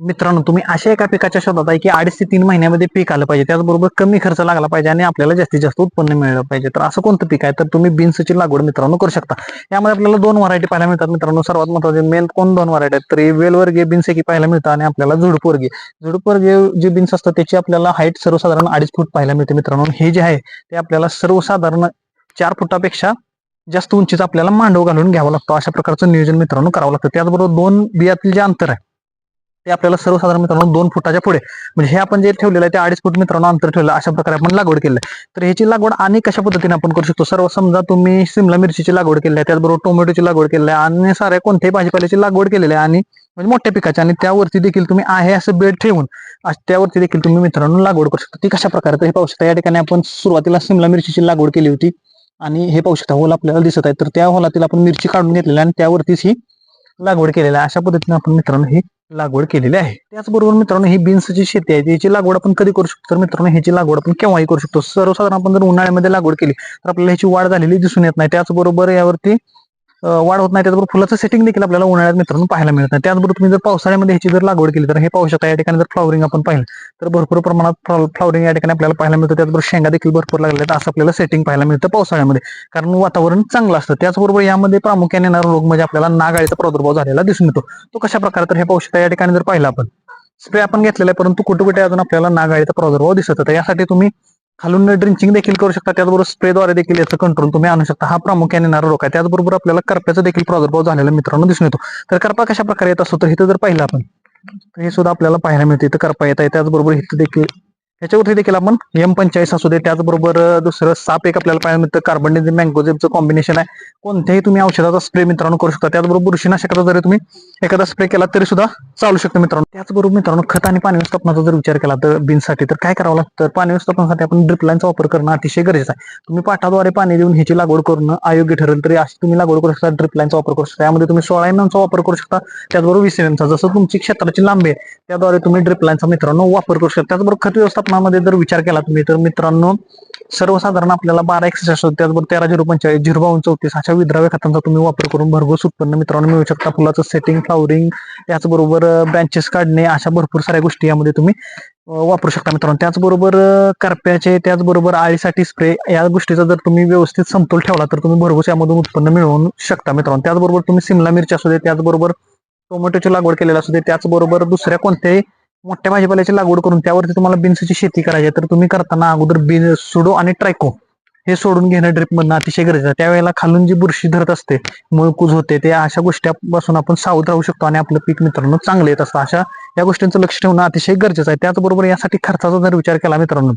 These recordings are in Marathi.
मित्रांनो तुम्ही अशा एका पिकाच्या शोधात आहे की अडीच ते तीन महिन्यामध्ये पीक आलं पाहिजे. त्याचबरोबर कमी खर्च लागला पाहिजे आणि आपल्याला जास्तीत जास्त उत्पन्न मिळलं पाहिजे. तर असं कोणतं पीक आहे? तर तुम्ही बीन्सची लागवड मित्रांनो करू शकता. यामध्ये आपल्याला दोन व्हरायटी पाहायला मिळतात मित्रांनो. सर्वात महत्त्वाचे मेन कोण दोन व्हरायटी आहेत? तर वेलवर्गीय बीन्स एक पाहायला मिळतं आणि आपल्याला झुडपवर्गीय. झुडपवर्गीय जे बीन्स असतात त्याची आपल्याला हाईट सर्वसाधारण अडीच फूट पाहायला मिळते मित्रांनो. हे जे आहे ते आपल्याला सर्वसाधारण चार फुटापेक्षा जास्त उंचीचा आपल्याला मांडव घालून घ्यावा लागतो. अशा प्रकारचं नियोजन मित्रांनो करावं लागतं. त्याचबरोबर दोन बियातील जे अंतर आहे ते आपल्याला सर्वसाधारण मित्रांनो दोन फुटाच्या पुढे. म्हणजे हे आपण जे ठेवलेलं आहे ते अडीच फूट मित्रांनो अंतर ठेवलं अशा प्रकारे आपण लागवड केलं आहे. तर ह्याची लागवड आणि कशा पद्धतीने आपण करू शकतो? सर्व समजा तुम्ही सिमला मिरचीची लागवड केली आहे त्याचबरोबर टोमॅटोची लागवड केली आहे आणि साऱ्या कोणत्याही भाजीपाल्याची लागवड केलेली आहे आणि म्हणजे मोठ्या पिकाची आणि त्यावरती देखील तुम्ही आहे असं बेड ठेवून त्यावरती देखील तुम्ही मित्रांनो लागवड करू शकता. ती कशा प्रकारे? तर हे पाहू शकता या ठिकाणी आपण सुरुवातीला सिमला मिरचीची लागवड केली होती आणि हे पाहू शकता होल आपल्याला दिसत आहे. तर त्या होलातील आपण मिरची काढून घेतलेली आणि त्यावरतीच ही लागवड केलेली आहे. अशा पद्धतीने आपण मित्रांनो ही लागवड केलेली आहे. त्याचबरोबर मित्रांनो ही बीन्सची शेती आहे याची लागवड आपण कधी करू शकतो तर मित्रांनो ह्याची लागवड आपण केव्हाही करू शकतो. सर्वसाधारण आपण जर उन्हाळ्यामध्ये लागवड केली तर आपल्याला ह्याची वाढ झालेली दिसून येत नाही. त्याचबरोबर यावरती वाढ होत नाही त्याचबरोबर फुलाचं सेटिंग देखील आपल्याला उन्हाळ्यात मित्रांनो पाहायला मिळत. नाही त्याचबरोबर तुम्ही जर पावसाळ्यामध्ये ह्याची जर लागवड केली तर हे पाहू शकता या ठिकाणी जर फ्लॉवरिंग आपण पाहिलं तर भरपूर प्रमाणात फ्लॉवरिंग या ठिकाणी आपल्याला पाहायला मिळतं. त्याचबरोबर शेंगा देखील भरपूर लागल्या असं आपल्याला सेटिंग पाहायला मिळतं पावसाळ्यामध्ये. कारण वातावरण चांगलं असतं. त्याचबरोबर यामध्ये प्रामुख्याने येणारा रोग म्हणजे आपल्याला नागाळीचा प्रादुर्भाव झालेला दिसून येतो. तो कशा प्रकारे तर हे पाहू शकता या ठिकाणी जर पाहिलं आपण. स्प्रे आपण घेतलेला आहे परंतु कुठे कुठे अजून आपल्याला नागाळीचा प्रादुर्भाव दिसत होता. यासाठी तुम्ही खालून ड्रिंचिंग देखील करू शकता त्याचबरोबर स्प्रेद्वारे देखील याचं कंट्रोल तुम्ही आणू शकता. हा प्रामुख्याने येणारा रोग आहे. त्याचबरोबर आपल्याला करप्याचा देखील प्रादुर्भाव झालेला मित्रांनो दिसून येतो. तर करपा कशा प्रकारे येत असतो? तर इथं जर पाहिलं आपण तर हे सुद्धा आपल्याला पाहायला मिळते. इथं करपा येत आहे. त्याचबरोबर इथं देखील याच्यावरती देखील आपण एम पंचेचाळीस असू दे त्याचबरोबर दुसरं साप एक आपल्याला पाहायला मिळतं कार्बन मँगोजेबचं कॉम्बिनेशन आहे. कोणत्याही तुम्ही औषधाचा स्प्रे मित्रांनो करू शकता. त्याचबरोबर बुरशीनाशकाचा जरी तुम्ही एखादा स्प्रे केला तरी सुद्धा चालू शकतो मित्रांनो. त्याचबरोबर मित्रांनो खत आणि पाणी व्यवस्थापनाचा जर विचार केला तर बिनसाठी तर काय करावं लागतं? तर पाणी व्यवस्थापनासाठी आपण ड्रिपलाईनचा वापर करणं अतिशय गरजेचं आहे. तुम्ही पाठाद्वारे पाणी देऊन ह्याची लागवड करणं अयोग्य ठरेल तरी अशी तुम्ही लागवड करू शकता ड्रिपलाईनचा वापर करू शकता. यामध्ये तुम्ही सोळा एमचा वापर करू शकता त्याचबरोबर वीस एमचा जसं तुमची क्षेत्राची लांबी आहे त्याद्वारे तुम्ही ड्रिप लाईनचा मित्रांनो वापर करू शकता. त्याचबरोबर खत व्यवस्थापन प्रकरणामध्ये जर विचार केला तुम्ही तर मित्रांनो सर्वसाधारण आपल्याला बारा एकशे असतो त्याचबरोबर तेरा झिरो पंचाळीस झिरो बावन्न चौतीस अशा विद्राव्य खतांचा तुम्ही वापर करून भरघोस उत्पन्न मित्रांनो मिळू शकता. फुलाचं सेटिंग फ्लावरिंग त्याचबरोबर ब्रँचेस काढणे अशा भरपूर साऱ्या गोष्टी यामध्ये तुम्ही वापरू शकता मित्रांनो. त्याचबरोबर करप्याचे त्याचबरोबर आळीसाठी स्प्रे या गोष्टीचा जर तुम्ही व्यवस्थित समतोल ठेवला तर तुम्ही भरघोस यामधून उत्पन्न मिळवू शकता मित्रांनो. त्याचबरोबर तुम्ही सिमला मिरची असू दे त्याचबरोबर टोमॅटोची लागवड केलेली असू दे त्याचबरोबर दुसऱ्या कोणत्याही मोठ्या भाजीपाल्याची लागवड करून त्यावरती तुम्हाला बीन्सची शेती करायची आहे तर तुम्ही करताना अगोदर बीन सुडो आणि ट्रायको हे सोडून घेणं ड्रिप मधनं अतिशय गरजेचं आहे. त्यावेळेला खालून जी बुरशी धरत असते मुळकूज होते ते अशा गोष्टीपासून आपण सावध राहू शकतो आणि आपलं पीक मित्रांनो चांगलं येत असतं. अशा या गोष्टींचं लक्ष ठेवणं अतिशय गरजेचं आहे. त्याचबरोबर यासाठी खर्चाचा जर विचार केला मित्रांनो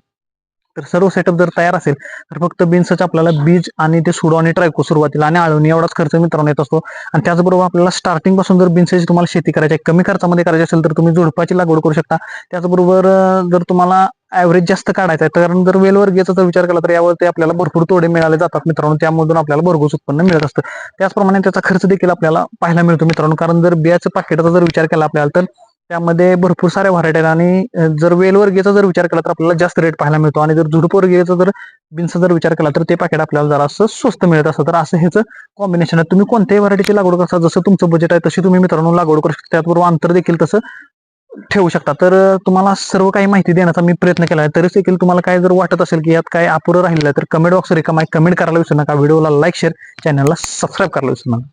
तर सर्व सेटअप जर तयार असेल तर फक्त बीन्सच आपल्याला बीज आणि ते सुडो आणि ट्रायको सुरुवातीला आणि आळवणी एवढाच खर्च मित्रांनो येत असतो. आणि त्याचबरोबर आपल्याला स्टार्टिंगपासून जर बीन्सची तुम्हाला शेती करायची आहे कमी खर्चामध्ये करायची असेल तर तुम्ही झुडपाची लागवड करू शकता. त्याचबरोबर जर तुम्हाला ऍव्हरेज जास्त काढायचं आहे कारण जर वेलवर्गीयचा जर विचार केला तर यावरती आपल्याला भरपूर तोडे मिळाले जातात मित्रांनो. त्यामधून आपल्याला भरघोस उत्पन्न मिळत असतं. त्याचप्रमाणे त्याचा खर्च देखील आपल्याला पाहायला मिळतो मित्रांनो. कारण जर बियाचं पाकिटाचा जर विचार केला आपल्याला तर त्यामध्ये भरपूर साऱ्या व्हरायटी आहेत. आणि जर वेलवर्गीयचा जर विचार केला तर आपल्याला जास्त रेट पाहायला मिळतो. आणि जर झुडपवर्गीयचा जर बिनचा जर विचार केला तर ते पॅकेट आपल्याला जरा असं स्वस्त मिळत असतं. तर असं ह्याचं कॉम्बिनेशन आहे. तुम्ही कोणत्याही व्हरायटीची लागवड करता जसं तुमचं बजेट आहे तशी तुम्ही मित्रांनो लागवड करू शकता. त्याचबरोबर अंतर देखील तसं ठेवू शकता. तर तुम्हाला सर्व काही माहिती देण्याचा मी प्रयत्न केला आहे. तरी देखील तुम्हाला काय जर वाटत असेल की यात काय अपुरं राहिलं आहे तर कमेंट बॉक्स रिकामा कमेंट करायला विसरू नका. व्हिडिओला लाईक शेअर चॅनलला सबस्क्राईब करायला विसरू नका.